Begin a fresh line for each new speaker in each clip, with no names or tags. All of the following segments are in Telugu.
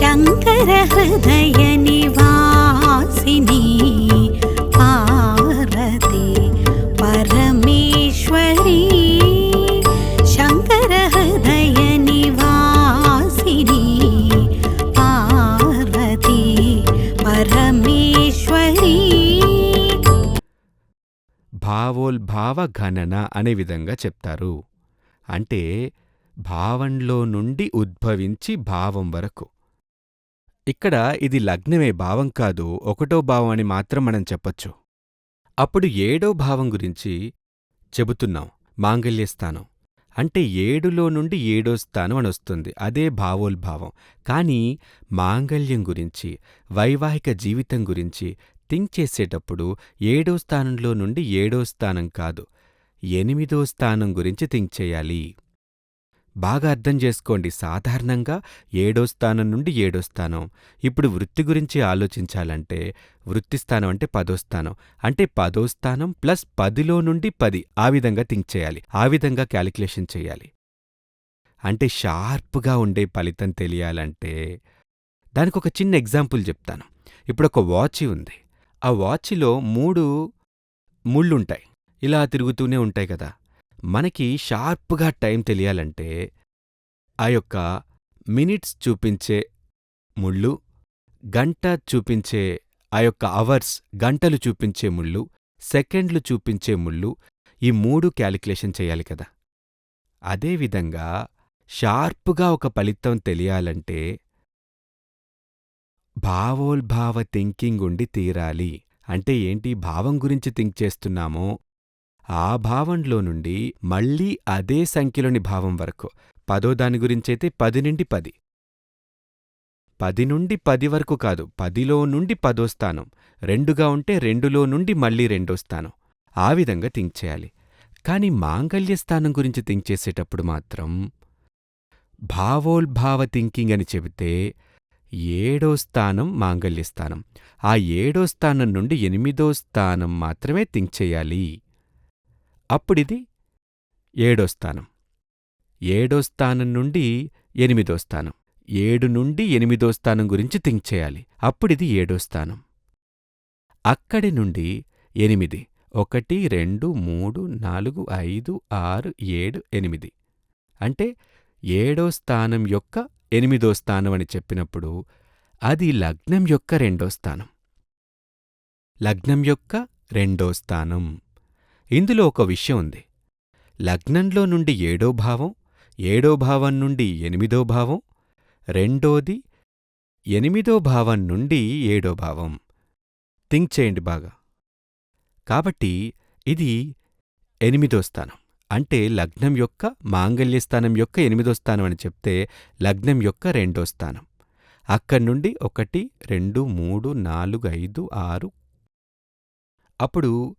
శంకర హృదయ నివాసిని పార్వతి పరమేశ్వరి. శంకర హృదయ నివాసిని పార్వతి పరమేశ్వరి.
భావోల్భావ గణన అనే విధంగా చెప్తారు. అంటే భావంలో నుండి ఉద్భవించి భావం వరకు. ఇక్కడ ఇది లగ్నమే భావం కాదు ఒకటో భావం అని మాత్రం మనం చెప్పొచ్చు. అప్పుడు ఏడో భావం గురించి చెబుతున్నాం మాంగల్యస్థానం అంటే ఏడులో నుండి ఏడో స్థానం అని వస్తుంది అదే భావోల్భావం కానీ మాంగల్యం గురించి వైవాహిక జీవితం గురించి థింక్ చేసేటప్పుడు ఏడో స్థానంలో నుండి ఏడో స్థానం కాదు ఎనిమిదో స్థానం గురించి థింక్ చేయాలి. బాగా అర్థం చేసుకోండి. సాధారణంగా ఏడో స్థానం నుండి ఏడో స్థానం. ఇప్పుడు వృత్తి గురించి ఆలోచించాలంటే వృత్తి స్థానం అంటే పదో స్థానం. అంటే పదో స్థానం ప్లస్ పదిలో నుండి పది. ఆ విధంగా థింక్ చేయాలి. ఆ విధంగా క్యాలిక్యులేషన్ చేయాలి. అంటే షార్ప్గా ఉండే ఫలితం తెలియాలంటే దానికి ఒక చిన్న ఎగ్జాంపుల్ చెప్తాను. ఇప్పుడు ఒక వాచ్ ఉంది. ఆ వాచ్లో మూడు ముళ్ళుంటాయి. ఇలా తిరుగుతూనే ఉంటాయి కదా. మనకి షార్ప్గా టైం తెలియాలంటే ఆ యొక్క మినిట్స్ చూపించే ముళ్ళు గంట చూపించే ఆ యొక్క అవర్స్ గంటలు చూపించే ముళ్ళు సెకండ్లు చూపించే ముళ్ళు ఈ మూడు క్యాలిక్యులేషన్ చేయాలి కదా. అదేవిధంగా షార్ప్గా ఒక ఫలితం తెలియాలంటే భావోల్భావ థింకింగ్ ఉండి తీరాలి. అంటే ఏంటి? భావం గురించి థింక్ చేస్తున్నామో ఆ భావంలో నుండి మళ్ళీ అదే సంఖ్యలోని భావం వరకు. పదో దాని గురించైతే పది నుండి పది. పది నుండి పది వరకు కాదు పదిలో నుండి పదో స్థానం. రెండుగా ఉంటే రెండులో నుండి మళ్ళీ రెండో స్థానం. ఆ విధంగా థింక్ చేయాలి. కాని మాంగల్య స్థానం గురించి థింక్ చేసేటప్పుడు మాత్రం భావోల్భావ థింకింగ్ అని చెబితే ఏడో స్థానం మాంగల్య స్థానం. ఆ ఏడో స్థానం నుండి ఎనిమిదో స్థానం మాత్రమే థింక్ చేయాలి. అప్పుడిది ఏడో స్థానం. ఏడో స్థానం నుండి ఎనిమిదో స్థానం. ఏడు నుండి ఎనిమిదో స్థానం గురించి థింక్ చేయాలి. అప్పుడిది ఏడో స్థానం. అక్కడి నుండి ఎనిమిది. ఒకటి రెండు మూడు నాలుగు ఐదు ఆరు ఏడు ఎనిమిది. అంటే ఏడో స్థానం యొక్క ఎనిమిదో స్థానం అని చెప్పినప్పుడు అది లగ్నం యొక్క రెండో స్థానం. లగ్నం యొక్క రెండో స్థానం. ఇందులో ఒక విషయం ఉంది. లగ్నంలో నుండి ఏడో భావం ఏడో భావం నుండి ఎనిమిదో భావం రెండోది ఎనిమిదో భావం నుండి ఏడో భావం. థింక్ చేయండి బాగా. కాబట్టి ఇది ఎనిమిదో స్థానం. అంటే లగ్నం యొక్క మాంగల్య స్థానం యొక్క ఎనిమిదో స్థానం అని చెప్తే లగ్నం యొక్క రెండో స్థానం. అక్కడి నుండి ఒకటి రెండు మూడు నాలుగు ఐదు ఆరు. అప్పుడు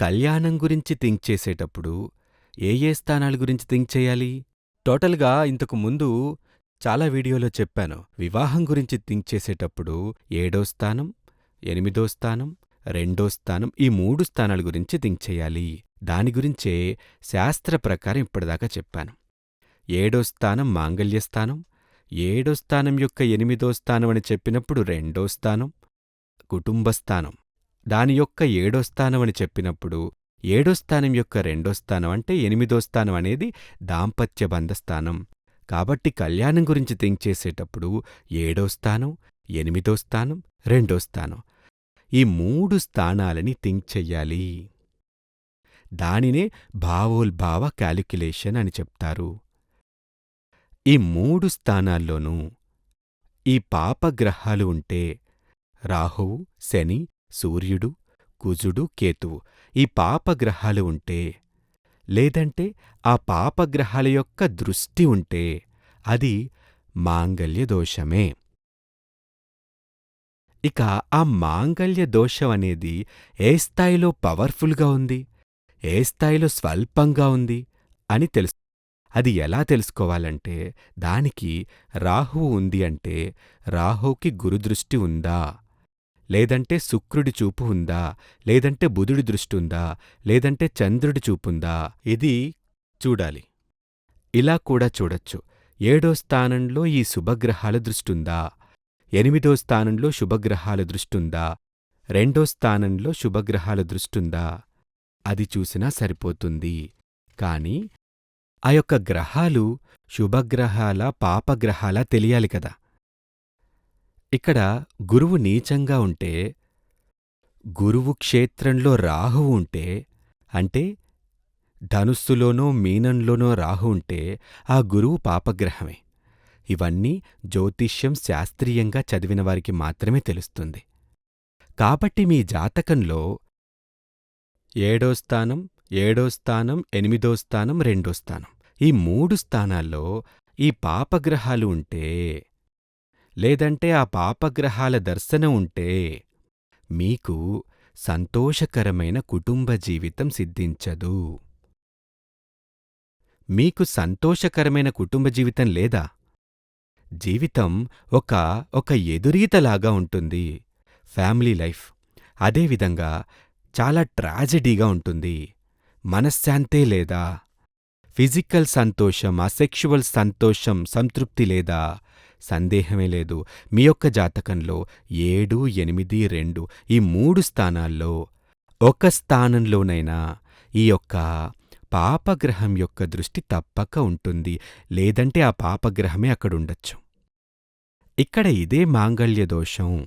కళ్యాణం గురించి థింక్ చేసేటప్పుడు ఏ ఏ స్థానాల గురించి థింక్ చేయాలి? టోటల్గా ఇంతకు ముందు చాలా వీడియోలో చెప్పాను. వివాహం గురించి థింక్ చేసేటప్పుడు ఏడో స్థానం ఎనిమిదో స్థానం రెండో స్థానం ఈ మూడు స్థానాల గురించి థింక్ చేయాలి. దాని గురించే శాస్త్ర ప్రకారం ఇప్పటిదాకా చెప్పాను. ఏడో స్థానం మాంగల్య స్థానం ఏడో స్థానం యొక్క ఎనిమిదో స్థానం అని చెప్పినప్పుడు రెండో స్థానం కుటుంబ స్థానం. దాని యొక్క ఏడో స్థానం అని చెప్పినప్పుడు ఏడో స్థానం యొక్క రెండో స్థానం అంటే ఎనిమిదో స్థానం అనేది దాంపత్య బంధ స్థానం. కాబట్టి కళ్యాణం గురించి థింక్ చేసేటప్పుడు ఏడో స్థానం ఎనిమిదో స్థానం రెండో స్థానం. ఈ మూడు స్థానాలని థింక్ చెయ్యాలి. దానినే భావోల్భావ క్యాలిక్యులేషన్ అని చెప్తారు. ఈ మూడు స్థానాల్లోనూ ఈ పాపగ్రహాలు ఉంటే రాహువు శని సూర్యుడు కుజుడు కేతువు ఈ పాపగ్రహాలు ఉంటే లేదంటే ఆ పాపగ్రహాల యొక్క దృష్టి ఉంటే అది మాంగల్య దోషమే. ఇక ఆ మాంగల్య దోషం అనేది ఏ స్థాయిలో పవర్ఫుల్గా ఉంది ఏ స్థాయిలో స్వల్పంగా ఉంది అని తెలుసు. అది ఎలా తెలుసుకోవాలంటే దానికి రాహువు ఉంది అంటే రాహువుకి గురుదృష్టి ఉందా? లేదంటే శుక్రుడి చూపు ఉందా? లేదంటే బుధుడి దృష్టుందా లేదంటే చంద్రుడి చూపుందా ఇది చూడాలి. ఇలా కూడా చూడొచ్చు. ఏడో స్థానంలో ఈ శుభగ్రహాల దృష్టుందా ఎనిమిదో స్థానంలో శుభగ్రహాల దృష్టుందా రెండో స్థానంలో శుభగ్రహాల దృష్టుందా అది చూసినా సరిపోతుంది. కాని ఆ యొక్క గ్రహాలు శుభగ్రహాల పాపగ్రహాల తెలియాలి కదా. ఇక్కడ గురువు నీచంగా ఉంటే గురువు క్షేత్రంలో రాహువు ఉంటే అంటే ధనుస్సులోనో మీనంలోనో రాహు ఉంటే ఆ గురువు పాపగ్రహమే. ఇవన్నీ జ్యోతిష్యం శాస్త్రీయంగా చదివిన వారికి మాత్రమే తెలుస్తుంది. కాబట్టి మీ జాతకంలో ఏడో స్థానం ఏడో స్థానం ఎనిమిదో స్థానం రెండో స్థానం ఈ మూడు స్థానాల్లో ఈ పాపగ్రహాలు ఉంటే లేదంటే ఆ పాపగ్రహాల దర్శనం ఉంటే మీకు సంతోషకరమైన కుటుంబ జీవితం సిద్ధించదు. మీకు సంతోషకరమైన కుటుంబ జీవితం లేదా? జీవితం ఒక ఒక ఎదురీతలాగా ఉంటుంది. ఫ్యామిలీ లైఫ్ అదేవిధంగా చాలా ట్రాజెడీగా ఉంటుంది. మనశ్శాంతే లేదా? ఫిజికల్ సంతోషం అసెక్షువల్ సంతోషం సంతృప్తి లేదా? సందేహమే లేదు. మీ యొక్క జాతకంలో ఏడు ఎనిమిది రెండు ఈ మూడు స్థానాల్లో ఒక స్థానంలోనైనా ఈ యొక్క పాపగ్రహం యొక్క దృష్టి తప్పక ఉంటుంది. లేదంటే ఆ పాపగ్రహమే అక్కడుండొచ్చు ఇక్కడ ఇదే మాంగళ్య దోషం.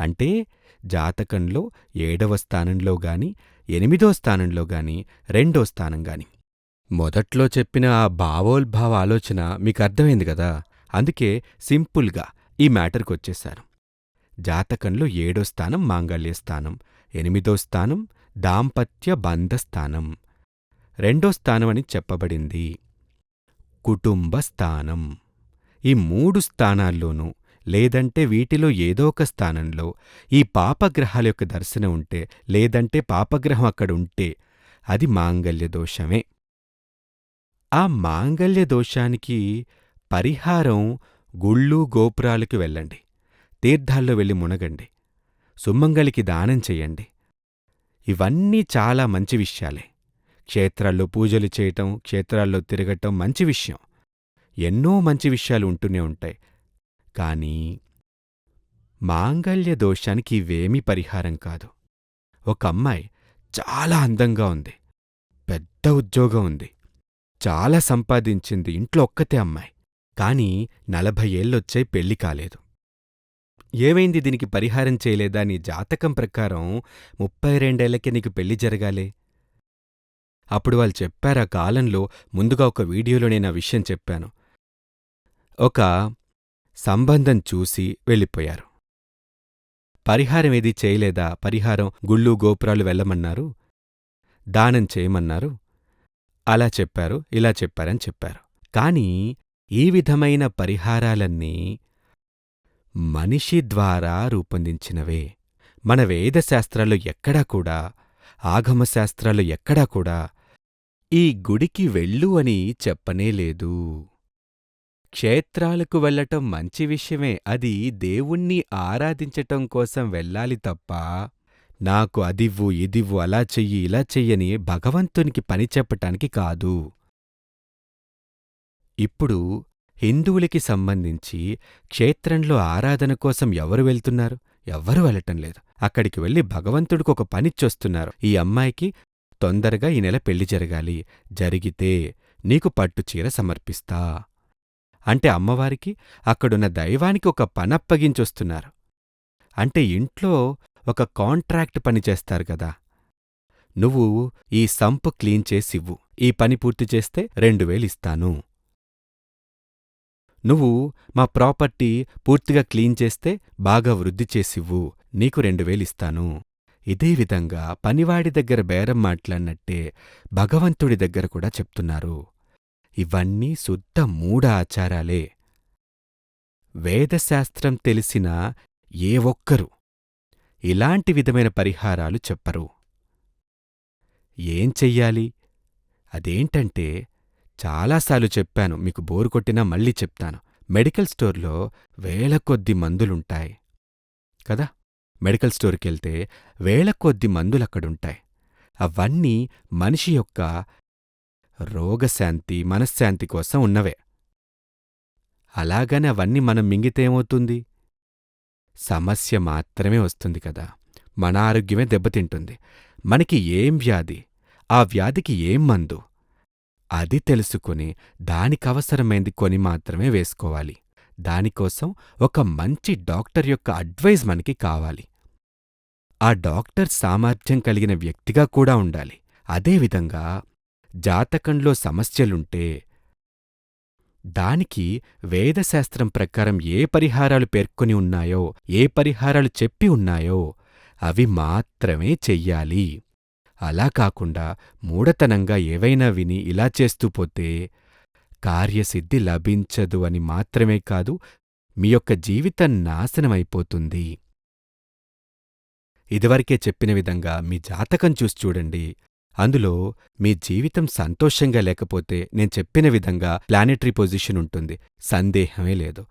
అంటే జాతకంలో ఏడవ స్థానంలో గాని ఎనిమిదో స్థానంలో గాని రెండో స్థానం గాని. మొదట్లో చెప్పిన ఆ భావోద్భావ ఆలోచన మీకు అర్థమైంది కదా? అందుకే సింపుల్గా ఈ మ్యాటర్కొచ్చేశాను జాతకంలో ఏడో స్థానం మాంగళ్య స్థానం ఎనిమిదో స్థానం దాంపత్య బంధ స్థానం. రెండో స్థానం అని చెప్పబడింది. కుటుంబ స్థానం. ఈ మూడు స్థానాల్లోనూ లేదంటే వీటిలో ఏదో ఒక స్థానంలో ఈ పాపగ్రహాల యొక్క దర్శనం ఉంటే లేదంటే పాపగ్రహం అక్కడుంటే అది మాంగల్య దోషమే. ఆ మాంగల్య దోషానికి పరిహారం గుళ్ళు గోపురాలకు వెళ్ళండి. తీర్థాల్లో వెళ్ళి మునగండి. సుమంగలికి దానం చెయ్యండి ఇవన్నీ చాలా మంచి విషయాలే. క్షేత్రాల్లో పూజలు చేయటం క్షేత్రాల్లో తిరగటం మంచి విషయం. ఎన్నో మంచి విషయాలు ఉంటూనే ఉంటాయి. కానీ మాంగల్య దోషానికి ఇవేమీ పరిహారం కాదు. ఒక అమ్మాయి చాలా అందంగా ఉంది. పెద్ద ఉద్యోగం ఉంది. చాలా సంపాదించింది ఇంట్లో ఒక్కతే అమ్మాయి. కాని నలభై ఏళ్ళొచ్చాయి పెళ్ళి కాలేదు. ఏమైంది దీనికి పరిహారం చేయలేదా నీ జాతకం ప్రకారం ముప్పై రెండేళ్ళకే నీకు పెళ్ళి జరగాలే? అప్పుడు వాళ్ళు చెప్పారా కాలంలో ముందుగా ఒక వీడియోలో నేను ఆ విషయం చెప్పాను. ఒక సంబంధం చూసి వెళ్ళిపోయారు. పరిహారం ఏదీ చేయలేదా? పరిహారం గుళ్ళు గోపురాలు వెళ్ళమన్నారు. దానం చేయమన్నారు. అలా చెప్పారు ఇలా చెప్పారని చెప్పారు. కాని ఈ విధమైన పరిహారాలన్నీ మనిషి ద్వారా రూపొందించినవే. మన వేదశాస్త్రాలు ఎక్కడా కూడా ఆగమశాస్త్రాలు ఎక్కడా కూడా ఈ గుడికి వెళ్ళు అని చెప్పనేలేదు క్షేత్రాలకు వెళ్ళటం మంచి విషయమే అది దేవుణ్ణి ఆరాధించటం కోసం వెళ్ళాలి తప్ప నాకు అదివ్వు ఇదివ్వు అలా చెయ్యి ఇలా చెయ్యని భగవంతునికి పని చెప్పటానికి కాదు. ఇప్పుడు హిందువులకి సంబంధించి క్షేత్రంలో ఆరాధన కోసం ఎవరు వెళ్తున్నారు? ఎవ్వరూ వెళ్ళటం లేదు. అక్కడికి వెళ్ళి భగవంతుడికి ఒక పనిచ్చొస్తున్నారు. ఈ అమ్మాయికి తొందరగా ఈ నెల పెళ్ళి జరగాలి. జరిగితే నీకు పట్టుచీర సమర్పిస్తా. అంటే అమ్మవారికి అక్కడున్న దైవానికి ఒక పనప్పగించొస్తున్నారు. అంటే ఇంట్లో ఒక కాంట్రాక్ట్ పని చేస్తారు కదా. నువ్వు ఈ సంపు క్లీన్ చేసివ్వు ఈ పని పూర్తి చేస్తే రెండు వేలిస్తాను నువ్వు మా ప్రాపర్టీ పూర్తిగా క్లీన్ చేస్తే బాగా వృద్ధి చేసివ్వు. నీకు రెండు వేలిస్తాను. ఇదే విధంగా పనివాడి దగ్గర బేరం మాట్లాడినట్టే భగవంతుడి దగ్గర కూడా చెప్తున్నారు. ఇవన్నీ శుద్ధ మూఢ ఆచారాలే. వేదశాస్త్రం తెలిసిన ఏ ఒక్కరు ఇలాంటి విధమైన పరిహారాలు చెప్పరు. ఏం చెయ్యాలి? అదేంటంటే చాలాసార్లు చెప్పాను మీకు బోరు కొట్టినా మళ్ళీ చెప్తాను. మెడికల్ స్టోర్లో వేల కొద్ది మందులుంటాయి. కదా? మెడికల్ స్టోర్కెళ్తే వేల కొద్ది మందులక్కడుంటాయి. అవన్నీ మనిషి యొక్క రోగశాంతి మనశ్శాంతి కోసం ఉన్నవే. అలాగని అవన్నీ మనం మింగితే ఏమవుతుంది? సమస్య మాత్రమే వస్తుంది కదా. మన ఆరోగ్యమే దెబ్బతింటుంది. మనకి ఏం వ్యాధి? ఆ వ్యాధికి ఏం మందు? అది తెలుసుకుని దానికవసరమైంది కొని మాత్రమే వేసుకోవాలి. దానికోసం ఒక మంచి డాక్టర్ యొక్క అడ్వైజ్ మనకి కావాలి. ఆ డాక్టర్ సామర్థ్యం కలిగిన వ్యక్తిగా కూడా ఉండాలి. అదేవిధంగా జాతకంలో సమస్యలుంటే దానికి వేదశాస్త్రం ప్రకారం ఏ పరిహారాలు పేర్కొని ఉన్నాయో ఏ పరిహారాలు చెప్పి ఉన్నాయో అవి మాత్రమే చెయ్యాలి. అలా కాకుండా మూఢతనంగా ఏవైనా విని ఇలా చేస్తూ పోతే కార్యసిద్ధి లభించదు అని మాత్రమే కాదు మీ యొక్క జీవితం నాశనమైపోతుంది. ఇదివరకే చెప్పిన విధంగా మీ జాతకం చూసి చూడండి. అందులో మీ జీవితం సంతోషంగా లేకపోతే నేను చెప్పిన విధంగా ప్లానెటరీ పొజిషన్ ఉంటుంది. సందేహమే లేదు.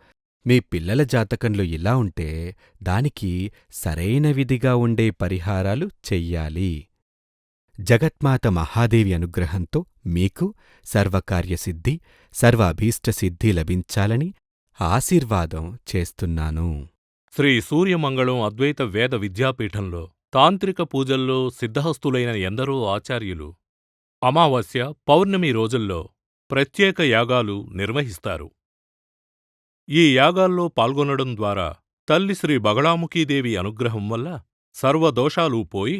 మీ పిల్లల జాతకంలో ఇలా ఉంటే దానికి సరైన విధిగా ఉండే పరిహారాలు చెయ్యాలి. జగత్మాత మహాదేవి అనుగ్రహంతో మీకు సర్వకార్యసిద్ధి సర్వ అభీష్టసిద్ధి లభించాలని ఆశీర్వాదం చేస్తున్నాను.
శ్రీ సూర్యమంగళం అద్వైత వేద విద్యాపీఠంలో తాంత్రిక పూజల్లో సిద్ధహస్తులైన ఎందరో ఆచార్యులు అమావాస్య పౌర్ణమి రోజుల్లో ప్రత్యేక యాగాలు నిర్వహిస్తారు. ఈ యాగాల్లో పాల్గొనడం ద్వారా తల్లి శ్రీ బగళాముఖీదేవి అనుగ్రహం వల్ల సర్వదోషాలు పోయి